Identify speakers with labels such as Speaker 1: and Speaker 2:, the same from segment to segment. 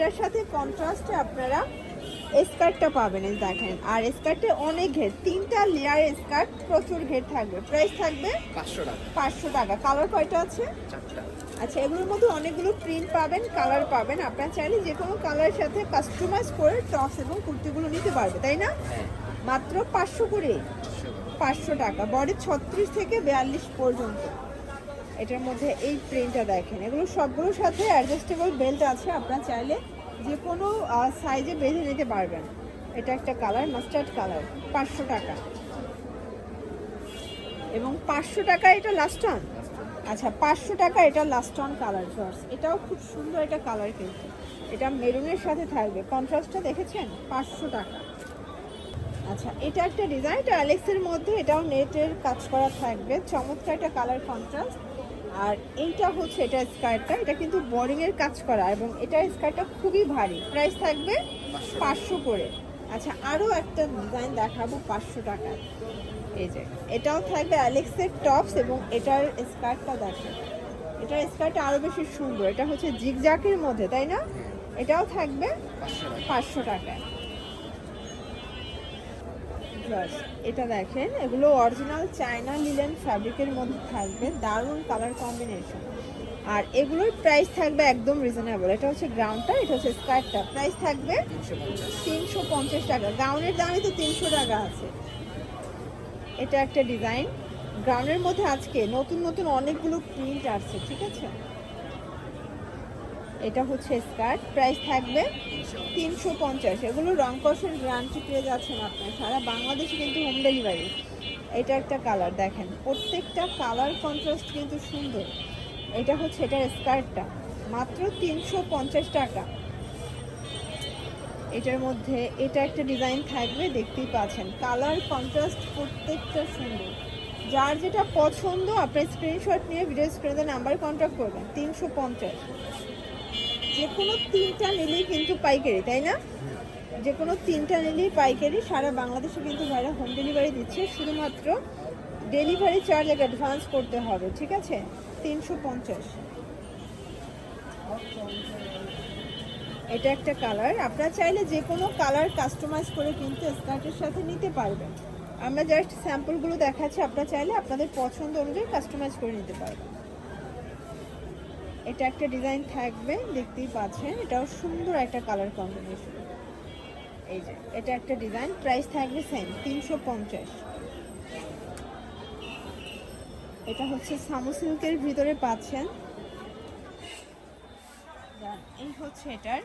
Speaker 1: এটার সাথে কন্ট্রাস্টে আপনারা স্কার্টটা পাবেন এই দেখেন। আর স্কার্টে অনেক ঘের তিনটা লেয়ার স্কার্ট প্রচুর ঘের থাকবে। প্রাইস থাকবে
Speaker 2: পাঁচশো টাকা।
Speaker 1: পাঁচশো টাকা। কালার কয়টা আছে?
Speaker 2: চারটা।
Speaker 1: আচ্ছা এগুলোর মধ্যে অনেকগুলো প্রিন্ট পাবেন কালার পাবেন। আপনারা চাইলে যে কোনো কালারের সাথে কাস্টমাইজ করে টপস এবং কুর্তিগুলো নিতে পারবে তাই না?
Speaker 2: হ্যাঁ।
Speaker 1: মাত্র পাঁচশো করে
Speaker 2: পাঁচশো টাকা।
Speaker 1: বডি ছত্রিশ থেকে বিয়াল্লিশ পর্যন্ত। এটার মধ্যে এই প্রিন্টটা দেখেন। এগুলো সবগুলোর সাথে অ্যাডজাস্টেবল বেল্ট আছে, আপনারা চাইলে যে কোনো সাইজে বেঁধে নিতে পারবেন। এটা একটা কালার মাস্টার্ড কালার পাঁচশো টাকা। এবং পাঁচশো টাকা এটা লাস্ট অন আচ্ছা পাঁচশো টাকা এটা লাস্ট অন কালার জর্স এটাও খুব সুন্দর একটা কালার কিন্তু। এটা মেরুনের সাথে থাকবে। কন্ট্রাস্টটা দেখেছেন? পাঁচশো টাকা। আচ্ছা এটা একটা ডিজাইন এটা অ্যালেক্সের মধ্যে, এটাও নেটের কাজ করা থাকবে। চমৎকার একটা কালার কন্ট্রাস্ট আর এইটা হচ্ছে এটা স্কার্টটা এটা কিন্তু বোরিং এর কাজ করা এবং এটা স্কার্টটা খুবই ভারী। প্রাইস থাকবে
Speaker 2: পাঁচশো।
Speaker 1: করে। আচ্ছা আরও একটা ডিজাইন দেখাবো পাঁচশো টাকায়। এই যে এটাও থাকবে অ্যালেক্সের টপস এবং এটার স্কার্টটা দেখেন এটার স্কার্টটা আরও বেশি সুন্দর এটা হচ্ছে জিগজাকের মধ্যে তাই না? এটাও থাকবে
Speaker 2: টাকা।
Speaker 1: পাঁচশো টাকায়। Plus, এটা দেখেন এগুলো অরিজিনাল চায়না লিলেন ফ্যাব্রিকের মধ্যে থাকবে দারুণ কালার কম্বিনেশন আর এগুলোর প্রাইস থাকবে একদম রিজনেবল এটা হচ্ছে গ্রাউন্ডটা এটা হচ্ছে স্কার্টটা প্রাইস থাকবে
Speaker 2: তিনশো পঞ্চাশ
Speaker 1: টাকা। গ্রাউন্ডের দামই তো তিনশো টাকা আছে। এটা একটা ডিজাইন গ্রাউন্ডের মধ্যে আজকে নতুন নতুন অনেকগুলো প্রিন্ট আসছে ঠিক আছে? এটা হচ্ছে স্কার্ট। প্রাইস থাকবে
Speaker 2: তিনশো
Speaker 1: পঞ্চাশ। এগুলো রং কষের গ্রান্টি পেয়ে যাচ্ছেন আপনার। সারা বাংলাদেশে কিন্তু হোম ডেলিভারি এটা একটা কালার দেখেন। প্রত্যেকটা কালার কন্ট্রাস্ট কিন্তু সুন্দর। এটা হচ্ছে, এটার স্কার্টটা। মাত্র তিনশো পঞ্চাশ টাকা। এটার মধ্যে এটা একটা ডিজাইন থাকবে, দেখতেই পাচ্ছেন। কালার কন্ট্রাস্ট প্রত্যেকটা সুন্দর। যার যেটা পছন্দ আপনি স্ক্রিনশট নিয়ে ভিডিও স্ক্রিনে নাম্বার কন্ট্যাক্ট করবেন। তিনশো পঞ্চাশ। যে কোনো তিনটা নিলেই কিন্তু পাইকারি, তাই না? যে কোনো তিনটা নিলেই পাইকারি সারা বাংলাদেশে কিন্তু ভাইরা হোম ডেলিভারি দিচ্ছে। শুধুমাত্র ডেলিভারি চার্জ আগে অ্যাডভান্স করতে হবে, ঠিক আছে? তিনশো পঞ্চাশ। এটা একটা কালার আপনারা চাইলে যে কোনো কালার কাস্টমাইজ করে কিন্তু স্কার্টের সাথে নিতে পারবেন। আমরা জাস্ট স্যাম্পলগুলো দেখাচ্ছি, আপনারা চাইলে আপনাদের পছন্দ অনুযায়ী কাস্টমাইজ করে নিতে পারবেন। এটা একটা ডিজাইন থাকবে, দেখতেই পাচ্ছেন। এটাও সুন্দর একটা কালার কম্বিনেশন। এই যে, এটা একটা ডিজাইন, প্রাইস থাকবে সেম তিনশো পঞ্চাশ। এটা হচ্ছে সামু সিল্কের ভিতরে পাচ্ছেন। এই হচ্ছে এটার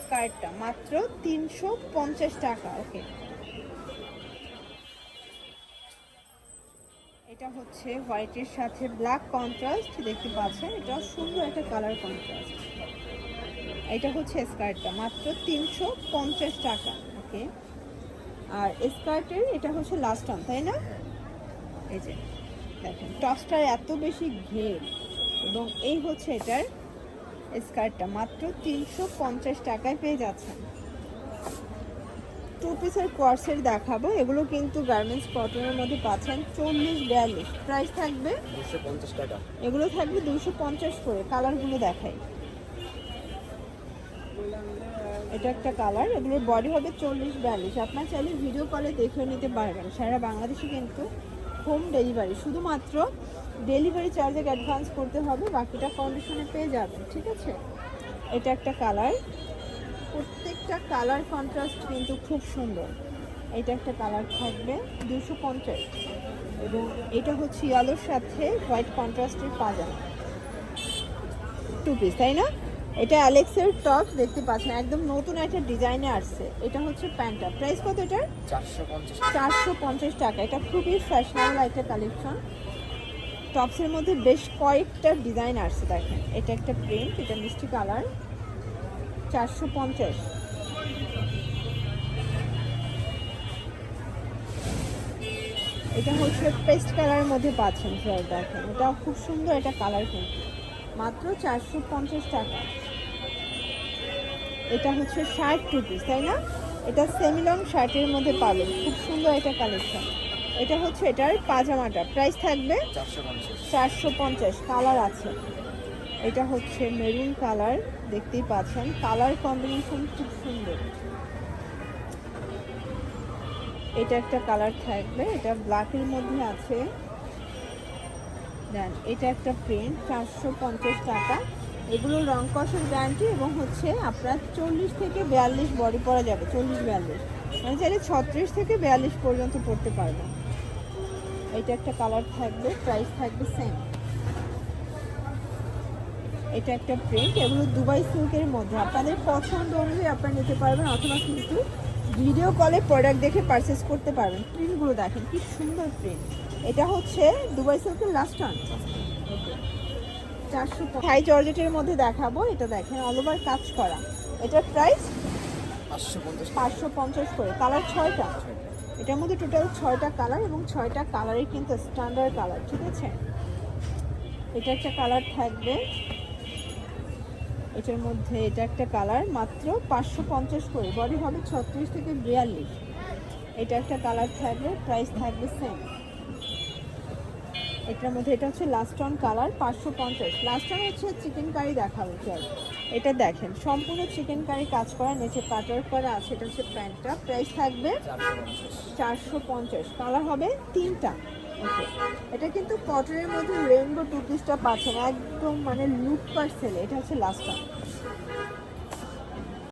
Speaker 1: স্কার্টটা, মাত্র তিনশো পঞ্চাশ টাকা ওকে এটা হচ্ছে হোয়াইটের সাথে ব্ল্যাক কন্ট্রাস্ট, দেখতে পাচ্ছেন? এটা সুন্দর একটা কালার কন্ট্রাস্ট। এটা হচ্ছে স্কার্টটা, মাত্র তিনশো পঞ্চাশ টাকা, ওকে? আর স্কার্টের এটা হচ্ছে লাস্ট অন তাই না? এই যে, দেখেন টপসটার এত বেশি ঘের, এবং এই হচ্ছে এটার স্কার্টটা, মাত্র তিনশো পঞ্চাশ টাকায় পেয়ে যাচ্ছেন। টু পিসের কোয়ার্সের দেখাবো। এগুলো কিন্তু গার্মেন্টস কটনের মধ্যে পাচ্ছেন চল্লিশ বিয়াল্লিশ। প্রাইস থাকবে?
Speaker 2: টাকা।
Speaker 1: এগুলো থাকবে দুশো পঞ্চাশ করে। কালারগুলো দেখাই। এটা একটা কালার এগুলোর বডি হবে চল্লিশ বিয়াল্লিশ। আপনার চাইলে ভিডিও কলে দেখে নিতে পারবেন। সারা বাংলাদেশে কিন্তু হোম ডেলিভারি শুধুমাত্র ডেলিভারি চার্জে অ্যাডভান্স করতে হবে বাকিটা কন্ডিশনে পেয়ে যাবেন। ঠিক আছে? এটা একটা কালার প্রত্যেকটা কালার কন্ট্রাস্ট কিন্তু খুব সুন্দর। এটা একটা কালার থাকবে দুশো পঞ্চাশ। এবং এটা হচ্ছে ইয়ালোর সাথে হোয়াইট কন্ট্রাস্টের পাজামা। টু পিস তাই না? এটা অ্যালেক্সের টপ দেখতে পাচ্ছেন একদম নতুন একটা ডিজাইনে আসছে। এটা হচ্ছে প্যান্টটা। প্রাইস কত এটার?
Speaker 2: চারশো পঞ্চাশ
Speaker 1: চারশো পঞ্চাশ টাকা। এটা খুবই ফ্যাশনেবল একটা কালেকশন টপসের মধ্যে বেশ কয়েকটা ডিজাইন আসছে দেখেন। এটা একটা প্রিন্ট এটা মিষ্টি কালার চারশো পঞ্চাশ। এটা হচ্ছে পেস্ট কালারের মধ্যে পাচ্ছেন স্যার দেখেন এটাও খুব সুন্দর একটা কালার কিন্তু। মাত্র চারশো পঞ্চাশ টাকা। এটা হচ্ছে শার্ট টু পিস তাই না? এটা সেমি লং শার্টের মধ্যে পাবেন। খুব সুন্দর একটা কালেকশন এটা হচ্ছে এটার পাজামাটা। প্রাইস থাকবে
Speaker 2: চারশো পঞ্চাশ।
Speaker 1: কালার আছে। এটা হচ্ছে মেরুন কালার দেখতেই পাচ্ছেন। কালার কম্বিনেশন খুব সুন্দর। এটা একটা কালার থাকবে, এটা ব্ল্যাকের মধ্যে আছে। দেন, এটা একটা প্রিন্ট চারশো পঞ্চাশ টাকা। এগুলো রং কষের গ্যারান্টি এবং হচ্ছে আপনার চল্লিশ থেকে বিয়াল্লিশ বডি পরা যাবে, চল্লিশ বিয়াল্লিশ। মানে চাইলে ছত্রিশ থেকে বিয়াল্লিশ পর্যন্ত পড়তে পারবেন এটা একটা কালার থাকবে প্রাইস থাকবে সেম এটা একটা প্রিন্ট এগুলো দুবাই সিল্কের মধ্যে। আপনাদের পছন্দ অনুযায়ী আপনারা নিতে পারবেন, অথবা কিন্তু ভিডিও কলে প্রোডাক্ট দেখে পারচেস করতে পারবেন প্রিন্টগুলো দেখেন কি সুন্দর প্রিন্ট এটা হচ্ছে দুবাই সিল্কের লাস্ট টান চারশো হাই জর্জেটের মধ্যে দেখাবো এটা দেখেন অল ওভার কাজ করা। এটার প্রাইস
Speaker 2: পাঁচশো পঞ্চাশ।
Speaker 1: পাঁচশো পঞ্চাশ করে। কালার ছয়টা। এটার মধ্যে টোটাল ছয়টা কালার এবং ছয়টা কালারই কিন্তু স্ট্যান্ডার্ড কালার ঠিক আছে? এটা একটা কালার থাকবে। এটার মধ্যে এটা একটা কালার মাত্র পাঁচশো পঞ্চাশ করে। বডি হবে ছত্রিশ থেকে বিয়াল্লিশ। এটা একটা কালার থাকবে প্রাইস থাকবে সেম এটার মধ্যে এটা হচ্ছে লাস্ট অন কালার পাঁচশো পঞ্চাশ। লাস্ট অন হচ্ছে চিকেন কারি দেখাবো চল। এটা দেখেন সম্পূর্ণ চিকেন কারি কাজ করা নিচে পাটার করা আছে এটা হচ্ছে প্যান্টটা প্রাইস থাকবে
Speaker 2: চারশো পঞ্চাশ।
Speaker 1: কালার হবে তিনটা। এটা কিন্তু কটনের মধ্যে রেইনবো টু পিসটা পাচ্ছেন একদম মানে লুক পার্সেল এটা হচ্ছে লাস্ট